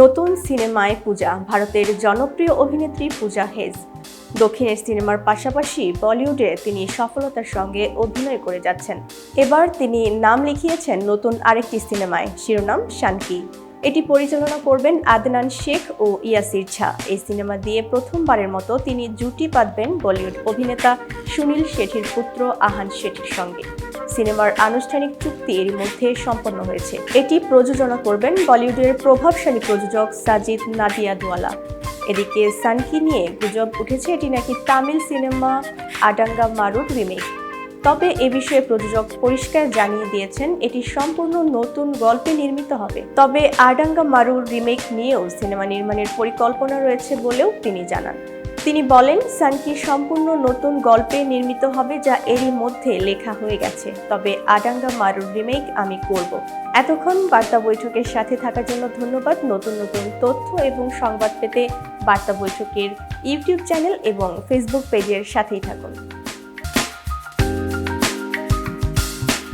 নতুন সিনেমায় পূজা, ভারতের জনপ্রিয় অভিনেত্রী পূজা হেজ। দক্ষিণের সিনেমার পাশাপাশি বলিউডে তিনি সফলতার সঙ্গে অভিনয় করে যাচ্ছেন। এবার তিনি নাম লিখিয়েছেন নতুন আরেকটি সিনেমায়, শিরোনাম শানকি। এটি পরিচালনা করবেন আদনান শেখ ও ইয়াসির ঝা। এই সিনেমা দিয়ে প্রথমবারের মতো তিনি জুটি বাঁধবেন বলিউড অভিনেতা সুনীল শেঠির পুত্র আহান শেঠির সঙ্গে। সিনেমার আনুষ্ঠানিক চুক্তি এর মধ্যে সম্পন্ন হয়েছে। এটি প্রযোজনা করবেন বলিউডের প্রভাবশালী প্রযোজক সাজিদ নাদিয়াদওয়ালা এদিকে সানকি নিয়ে গুজব উঠেছে এটি নাকি তামিল সিনেমা আডাঙ্গা মারুর রিমেক। তবে এ বিষয়ে প্রযোজক পরিষ্কার জানিয়ে দিয়েছেন, এটি সম্পূর্ণ নতুন গল্পে নির্মিত হবে। তবে আডাঙ্গা মারুর রিমেক নিয়েও সিনেমা নির্মাণের পরিকল্পনা রয়েছে বলেও তিনি জানান। তিনি বলেন, সানকি সম্পূর্ণ নতুন গল্পে নির্মিত হবে যা এরই মধ্যে লেখা হয়ে গেছে। তবে আডাঙ্গা মারুর রিমেক আমি করব। এতক্ষণ বার্তা বৈঠকের সাথে থাকার জন্য ধন্যবাদ। নতুন নতুন তথ্য এবং সংবাদ পেতে বার্তা বৈঠকের ইউটিউব চ্যানেল এবং ফেসবুক পেজের সাথেই থাকুন।